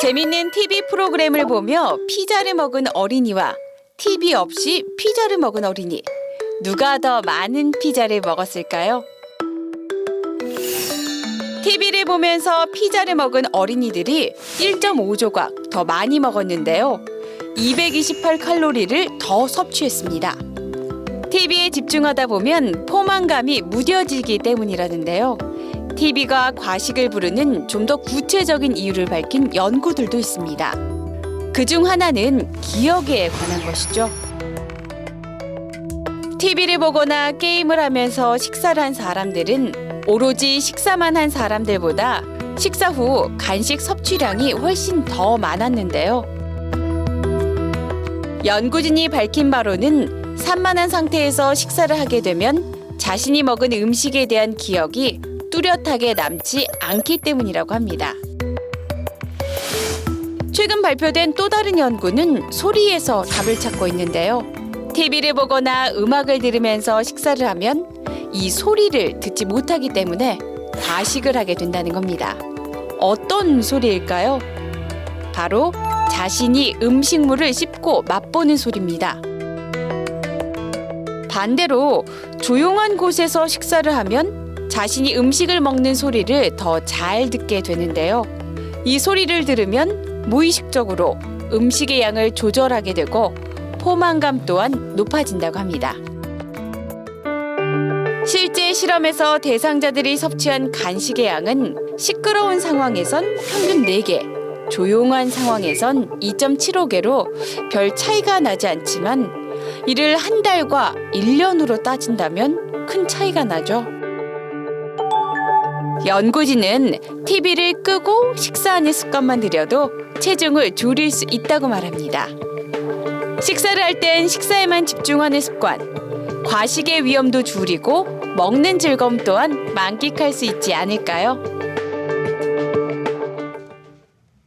재밌는 TV 프로그램을 보며 피자를 먹은 어린이와 TV 없이 피자를 먹은 어린이. 누가 더 많은 피자를 먹었을까요? TV를 보면서 피자를 먹은 어린이들이 1.5조각 더 많이 먹었는데요. 228 칼로리를 더 섭취했습니다. TV에 집중하다 보면 포만감이 무뎌지기 때문이라는데요. TV가 과식을 부르는 좀 더 구체적인 이유를 밝힌 연구들도 있습니다. 그 중 하나는 기억에 관한 것이죠. TV를 보거나 게임을 하면서 식사를 한 사람들은 오로지 식사만 한 사람들보다 식사 후 간식 섭취량이 훨씬 더 많았는데요. 연구진이 밝힌 바로는 산만한 상태에서 식사를 하게 되면 자신이 먹은 음식에 대한 기억이 뚜렷하게 남지 않기 때문이라고 합니다. 최근 발표된 또 다른 연구는 소리에서 답을 찾고 있는데요. TV를 보거나 음악을 들으면서 식사를 하면 이 소리를 듣지 못하기 때문에 과식을 하게 된다는 겁니다. 어떤 소리일까요? 바로 자신이 음식물을 씹고 맛보는 소리입니다. 반대로 조용한 곳에서 식사를 하면 자신이 음식을 먹는 소리를 더 잘 듣게 되는데요. 이 소리를 들으면 무의식적으로 음식의 양을 조절하게 되고 포만감 또한 높아진다고 합니다. 실제 실험에서 대상자들이 섭취한 간식의 양은 시끄러운 상황에선 평균 4개, 조용한 상황에선 2.75개로 별 차이가 나지 않지만 이를 한 달과 1년으로 따진다면 큰 차이가 나죠. 연구진은 TV를 끄고 식사하는 습관만 들여도 체중을 줄일 수 있다고 말합니다. 식사를 할 땐 식사에만 집중하는 습관, 과식의 위험도 줄이고 먹는 즐거움 또한 만끽할 수 있지 않을까요?